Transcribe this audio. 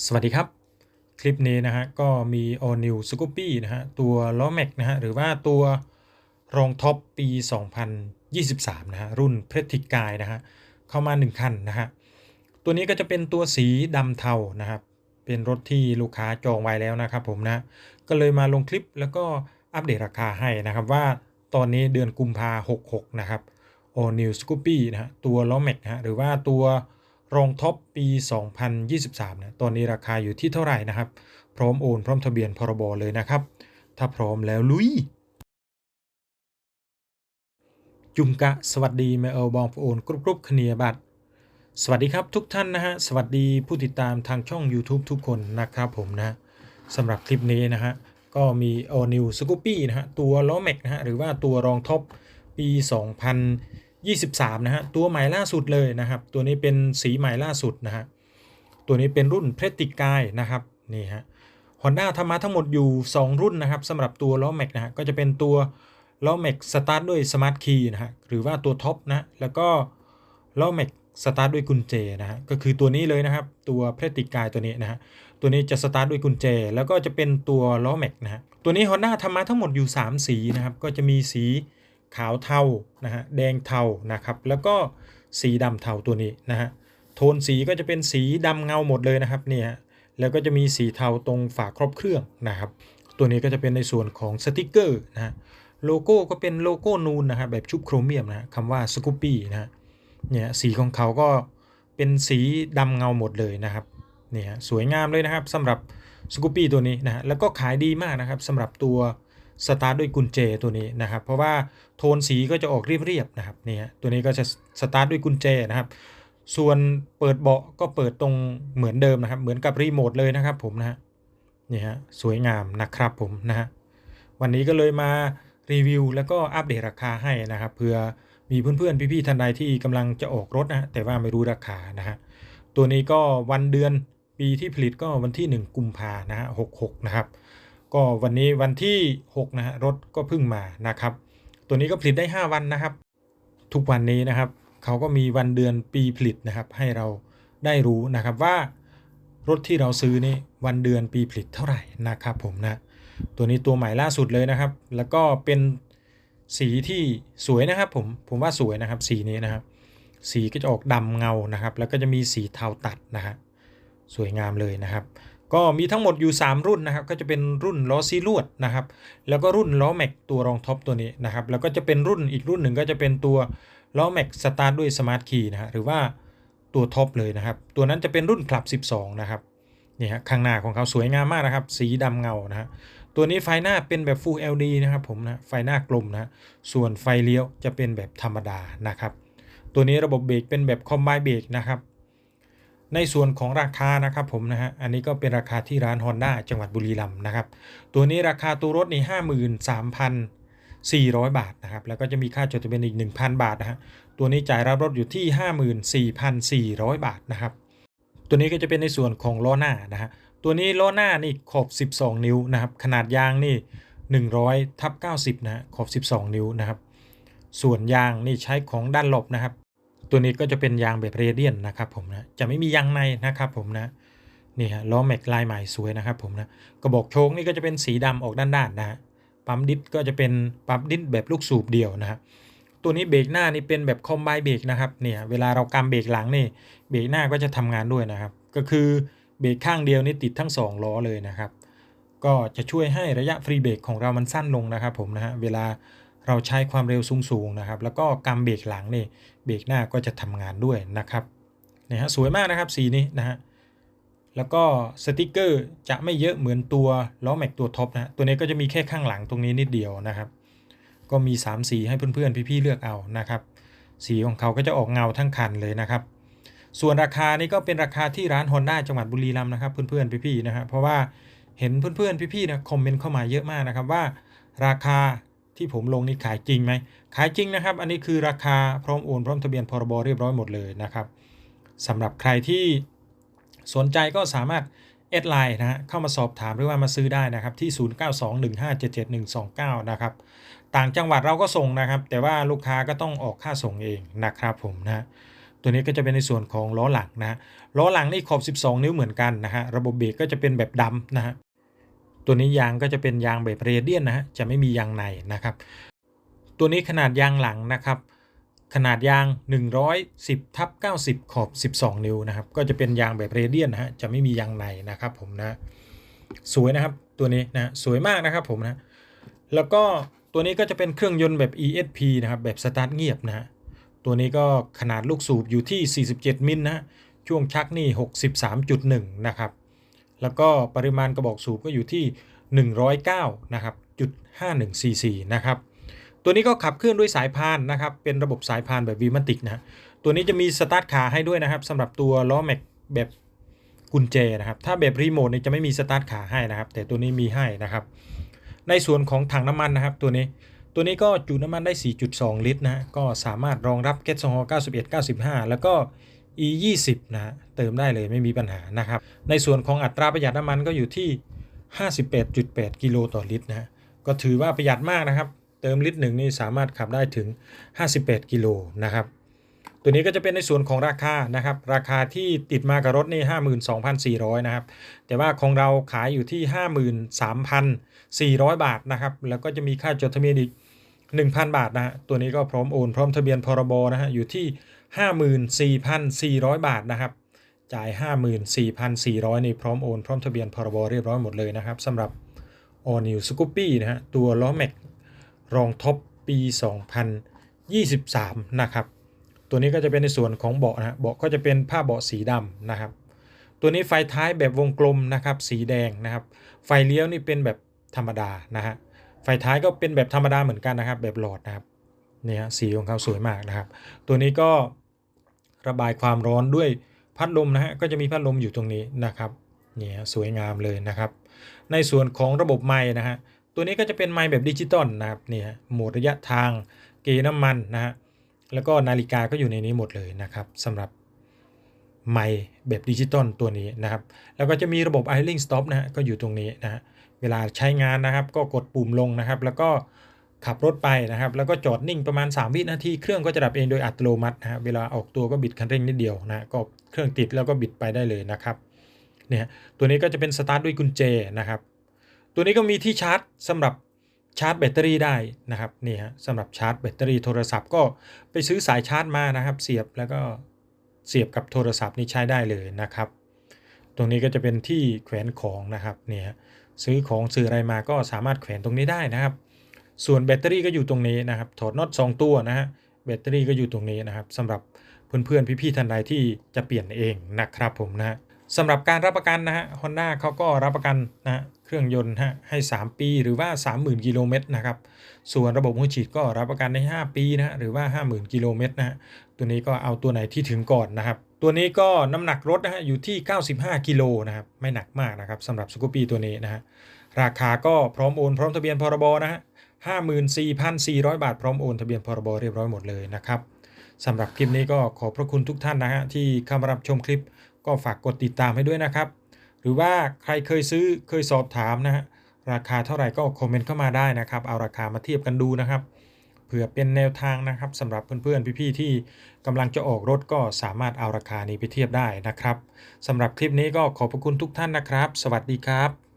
สวัสดีครับ คลิปนี้นะฮะก็มี All New Scoopy นะฮะตัวล้อแม็กนะฮะหรือว่าตัวรองท็อปปี 2023 นะฮะรุ่นเพรติกายนะฮะเข้ามา 1 คันนะฮะตัวนี้ก็จะเป็นตัวสีดำเทานะครับเป็นรถที่ลูกค้าจองไว้แล้วนะครับผมนะก็เลยมาลงคลิปแล้วก็อัปเดตราคาให้นะครับว่าตอนนี้เดือนกุมภา66 นะครับ All New Scoopy นะฮะตัวล้อแม็กนะฮะหรือว่าตัว รองท็อปปี 2023นะตอนนี้ราคาอยู่ที่เท่าไหร่นะครับ พร้อมโอน พร้อมทะเบียนพรบเลยนะครับ ถ้าพร้อมแล้วลุย จุมกะ สวัสดีแมเอลบองโอนกรุบกรุบคเนียบัตรสวัสดีครับทุกท่านนะฮะ สวัสดีผู้ติดตามทางช่อง YouTube ทุกคนนะครับผมนะสำหรับคลิปนี้นะฮะ ก็มี All New Scoopy นะฮะ ตัวล้อแม็กนะฮะ หรือว่าตัวรองท็อปปี 23 นะฮะ ตัวใหม่ล่าสุดเลยนะครับ ตัวนี้เป็นสีใหม่ล่าสุดนะฮะ ตัวนี้เป็นรุ่นเพรติกายนะครับนี่ฮะ Honda ทำมาทั้งหมดอยู่ 2 รุ่นนะครับสำหรับตัวล้อแม็กนะฮะก็จะเป็นตัวล้อแม็กสตาร์ทด้วยสมาร์ทคีย์นะฮะหรือว่าตัวท็อปนะแล้วก็ล้อแม็กสตาร์ทด้วยกุญแจนะฮะก็คือตัวนี้เลยนะครับ ตัวเพรติกายตัวนี้นะฮะตัวนี้จะสตาร์ทด้วยกุญแจ แล้วก็จะเป็นตัวล้อแม็กนะฮะตัวนี้ Honda ทำมาทั้งหมดอยู่ 3 สีนะครับก็จะมีสี ขาวเทานะฮะแดงเทานะครับแล้วก็สีดำเทาตัวนี้นะฮะโทนสีก็จะเป็นสีดำเงาหมดเลยนะครับเนี่ยแล้วก็จะมีสีเทาตรงฝาครอบเครื่องนะครับ ตัวนี้ก็จะเป็นในส่วนของสติกเกอร์นะฮะโลโก้ก็เป็นโลโก้นูนนะครับแบบชุบโครเมียมนะฮะคำว่าสกูปี้นะฮะเนี่ยสีของเขาก็เป็นสีดำเงาหมดเลยนะครับเนี่ยสวยงามเลยนะครับสำหรับสกูปี้ตัวนี้นะฮะแล้วก็ขายดีมากนะครับสำหรับตัว สตาร์ทด้วยกุญแจตัวนี้นะครับ เพราะว่าโทนสีก็จะออกเรียบๆนะครับนี่ยตัวนี้ก็จะสตาร์ทด้วยกุญแจนะครับ ส่วนเปิดเบาะก็เปิดตรงเหมือนเดิมนะครับ เหมือนกับรีโมทเลยนะครับผมนะฮะนี่ฮะสวยงามนะครับผมนะฮะวันนี้ก็เลยมารีวิวแล้วก็อัปเดตราคาให้นะครับเพื่อมีเพื่อนๆพี่ๆท่านใดที่กำลังจะออกรถนะแต่ว่าไม่รู้ราคานะฮะตัวนี้ก็วันเดือนปีที่ผลิตก็วันที่ 1 กุมภานะฮะ66นะครับ ก็วันนี้วันที่ 6 นะฮะรถก็เพิ่งมานะครับ ตัวนี้ก็ผลิตได้ 5 วันนะครับ ทุกวันนี้นะครับเขาก็มีวันเดือนปีผลิตนะครับ ให้เราได้รู้นะครับว่ารถที่เราซื้อนี่วันเดือนปีผลิตเท่าไหร่นะครับผมนะตัวนี้ตัวใหม่ล่าสุดเลยนะครับ แล้วก็เป็นสีที่สวยนะครับผมผมว่าสวยนะครับสีนี้นะครับ สีก็จะออกดำเงานะครับ แล้วก็จะมีสีเทาตัดนะฮะสวยงามเลยนะครับ ก็มีทั้งหมดอยู่ 3 รุ่นนะครับ ก็จะเป็นรุ่นล้อซีลวดนะครับ แล้วก็รุ่นล้อแม็กตัวรองท็อปตัวนี้นะครับ แล้วก็จะเป็นรุ่นอีกรุ่นหนึ่งก็จะเป็นตัวล้อแม็กสตาร์ทด้วยสมาร์ทคีย์นะฮะหรือว่าตัวท็อปเลยนะครับ ตัวนั้นจะเป็นรุ่นคลับ 12 นะครับนี่ฮะข้างหน้าของเขาสวยงามมากนะครับ สีดำเงานะฮะตัวนี้ไฟหน้าเป็นแบบ Full LED นะครับผมนะไฟหน้ากลมนะส่วนไฟเลี้ยวจะเป็นแบบธรรมดานะครับ ตัวนี้ระบบเบรกเป็นแบบคอมไบเบรกนะครับ ในส่วนของราคานะครับผมนะฮะ อันนี้ก็เป็นราคาที่ร้าน Honda จังหวัดบุรีรัมย์นะครับ ตัวนี้ราคาตัวรถนี่ห้าหมื่นสามพันสี่ร้อยบาทนะครับ แล้วก็จะมีค่าจดทะเบียนอีก 1,000 บาทนะฮะ ตัวนี้จ่ายรับรถอยู่ที่ 54,400 บาทนะครับ ตัวนี้ก็จะเป็นในส่วนของล้อหน้านะฮะ ตัวนี้ล้อหน้านี่ขอบ 12 นิ้วนะครับ ขนาดยางนี่ 100ทับ90 นะฮะ ขอบ 12 นิ้วนะครับ ส่วนยางนี่ใช้ของด้านหลบนะครับ ตัวนี้ก็จะเป็นยางแบบเรเดียนนะครับผมนะจะไม่มียางในนะครับผมนะนี่ฮะล้อแม็กลายใหม่สวยนะครับผมนะกระบอกโชคนี่ก็จะเป็นสีดำออกด้านๆนะฮะปั๊มดิสก็จะเป็นปั๊มดิสแบบลูกสูบเดียวนะฮะตัวนี้เบรกหน้านี่เป็นแบบคอมไบเบรกนะครับเนี่ยเวลาเรากำเบรกหลังนี่เบรกหน้าก็จะทำงานด้วยนะครับ ก็คือเบรกข้างเดียวนี่ติดทั้ง 2 ล้อเลยนะครับ ก็จะช่วยให้ระยะฟรีเบรกของเรามันสั้นลงนะครับผมนะฮะเวลา เราใช้ความเร็วสูงๆนะครับ แล้วก็กำเบรกหลังนี่เบรกหน้าก็จะทำงานด้วยนะครับเนี่ยฮะสวยมากนะครับสีนี้นะฮะแล้วก็สติกเกอร์จะไม่เยอะเหมือนตัวล้อแม็กตัวท็อปนะตัวนี้ก็จะมีแค่ข้างหลังตรงนี้นิดเดียวนะครับ ก็มี 3 สีให้เพื่อนๆ พี่ๆเลือกเอานะครับ สีของเขาก็จะออกเงาทั้งคันเลยนะครับ ส่วนราคานี่ก็เป็นราคาที่ร้าน Honda จังหวัดบุรีรัมย์นะครับ เพื่อนๆพี่ๆนะครับเพราะว่าเห็นเพื่อนๆพี่ๆนะคอมเมนต์เข้ามาเยอะมากนะครับว่า ราคา ที่ผมลงนี่ขายจริงไหมขายจริงนะครับ อันนี้คือราคาพร้อมโอนพร้อมทะเบียนพรบเรียบร้อยหมดเลยนะครับสำหรับใครที่สนใจก็สามารถแอดไลน์นะฮะเข้ามาสอบถามหรือว่ามาซื้อได้นะครับที่ 0921577129 นะครับต่างจังหวัดเราก็ส่งนะครับ แต่ว่าลูกค้าก็ต้องออกค่าส่งเองนะครับผมนะตัวนี้ก็จะเป็นในส่วนของล้อหลังนะฮะล้อหลังนี่ขอบ 12 นิ้วเหมือนกันนะฮะระบบเบรกก็จะเป็นแบบดำนะฮะ ตัวนี้ยางก็จะเป็นยางแบบเรเดียนนะฮะจะไม่มียางในนะครับ ตัวนี้ขนาดยางหลังนะครับ ขนาดยาง 110ทับ90 ขอบ 12 นิ้วนะครับ ก็จะเป็นยางแบบเรเดียนนะฮะจะไม่มียางในนะครับผมนะสวยนะครับตัวนี้นะสวยมากนะครับผมนะแล้วก็ตัวนี้ก็จะเป็นเครื่องยนต์แบบ ESP นะครับแบบสตาร์ทเงียบนะฮะตัวนี้ก็ขนาดลูกสูบอยู่ที่ 47 มิลนะฮะช่วงชักนี่ 63.1 นะครับ แล้วก็ปริมาณกระบอกสูบก็อยู่ที่ 109นะครับจุด51 cc นะครับตัวนี้ก็ขับเคลื่อนด้วยสายพานนะครับเป็นระบบสายพานแบบวีมาติกนะตัวนี้จะมีสตาร์ทขาให้ด้วยนะครับสำหรับตัวล้อแม็กแบบกุญแจนะครับถ้าแบบรีโมทเนี่ยจะไม่มีสตาร์ทขาให้นะครับ แต่ตัวนี้มีให้นะครับในส่วนของถังน้ำมันนะครับตัวนี้ตัวนี้ก็จุน้ำมันได้ 4.2 ลิตรนะฮะก็สามารถรองรับแก๊สโซฮอล์91 95 แล้วก็ e 20นะฮะเติมได้เลยไม่มีปัญหานะครับ ในส่วนของอัตราประหยัดน้ำมันก็อยู่ที่ 58.8 กิโลต่อลิตรนะฮะก็ถือว่าประหยัดมากนะครับ เติมลิตรหนึ่งนี่สามารถขับได้ถึง 58 กิโลนะครับตัวนี้ก็จะเป็นในส่วนของราคานะครับ ราคาที่ติดมากับรถนี่52,400 นะครับ แต่ว่าของเราขายอยู่ที่ 53,400 บาทนะครับ แล้วก็จะมีค่าจดทะเบียนอีก 1,000 บาทนะฮะตัวนี้ก็พร้อมโอนพร้อมทะเบียนพรบนะฮะอยู่ที่ 54,400 บาทนะครับจ่าย 54,400นี่พร้อมโอนพร้อมทะเบียนพรบเรียบร้อยหมดเลยนะครับสำหรับ All New Scoopy นะฮะตัวล้อแม็กรองท็อปปี 2023 นะครับ ตัวนี้ก็จะเป็นในส่วนของเบาะนะเบาะก็จะเป็นผ้าเบาะสีดำนะครับ ตัวนี้ไฟท้ายแบบวงกลมนะครับ สีแดงนะครับ ไฟเลี้ยวนี่เป็นแบบธรรมดานะฮะ ไฟท้ายก็เป็นแบบธรรมดาเหมือนกันนะครับ แบบหลอดนะครับเนี่ยสีของเขาสวยมากนะครับ ตัวนี้ก็ระบายความร้อนด้วยพัดลมนะฮะก็จะมีพัดลมอยู่ตรงนี้นะครับเนี่ยสวยงามเลยนะครับ ในส่วนของระบบไม้นะฮะตัวนี้ก็จะเป็นไม้แบบดิจิตอลนะครับเนี่ยโหมดระยะทางเกน้ำมันนะฮะแล้วก็นาฬิกาก็อยู่ในนี้หมดเลยนะครับสำหรับไม้แบบดิจิตอลตัวนี้นะครับ แล้วก็จะมีระบบ idling stop นะฮะก็อยู่ตรงนี้นะฮะ เวลาใช้งานนะครับ ก็กดปุ่มลงนะครับ แล้วก็ขับรถไปนะครับ แล้วก็จอดนิ่งประมาณ 3 วินาที เครื่องก็จะดับเองโดยอัตโนมัตินะฮะเวลาออกตัวก็บิดคันเร่งนิดเดียวนะก็เครื่องติดแล้วก็บิดไปได้เลยนะครับเนี่ยตัวนี้ก็จะเป็นสตาร์ทด้วยกุญแจนะครับ ตัวนี้ก็มีที่ชาร์จสำหรับชาร์จแบตเตอรี่ได้นะครับนี่ฮะสำหรับชาร์จแบตเตอรี่โทรศัพท์ก็ไปซื้อสายชาร์จมานะครับ เสียบแล้วก็เสียบกับโทรศัพท์นี่ใช้ได้เลยนะครับ ตรงนี้ก็จะเป็นที่แขวนของนะครับเนี่ย ซื้อของซื้ออะไรมาก็สามารถแขวนตรงนี้ได้นะครับ ส่วนแบตเตอรี่ก็อยู่ตรงนี้นะครับ ถอดน็อต2ตัวนะฮะแบตเตอรี่ก็อยู่ตรงนี้นะครับสำหรับเพื่อนๆพี่ๆท่านใดที่จะเปลี่ยนเองนะครับผมนะฮะสำหรับการรับประกันนะฮะฮอนด้าเขาก็รับประกันนะฮะเครื่องยนต์ฮะให้ 3 ปีหรือว่า 30,000 กิโลเมตรนะครับ ส่วนระบบหัวฉีดก็รับประกันได้ 5 ปีนะฮะหรือว่า 50,000 กิโลเมตรนะฮะตัวนี้ก็เอาตัวไหนที่ถึงก่อนนะครับ ตัวนี้ก็น้ำหนักรถนะฮะอยู่ที่ 95กิโลนะครับไม่หนักมากนะครับสำหรับสกูปี้ตัวนี้นะฮะราคาก็พร้อมโอนพร้อมทะเบียนพรบนะฮะ54,400 บาทพร้อมโอนทะเบียนพรบเรียบร้อยหมดเลยนะครับสำหรับคลิปนี้ก็ขอบพระคุณทุกท่านนะฮะที่เข้ามารับชมคลิปก็ฝากกดติดตามให้ด้วยนะครับ หรือว่าใครเคยซื้อเคยสอบถามนะฮะราคาเท่าไหร่ก็คอมเมนต์เข้ามาได้นะครับ เอาราคามาเทียบกันดูนะครับ ผื่อเป็นแนวทางนะครับสำหรับเพื่อนๆพี่ๆที่กำลังจะออกรถก็สามารถเอาราคานี้ไปเทียบได้นะครับสำหรับคลิปนี้ก็ขอบพระคุณทุกท่านนะครับ สวัสดีครับ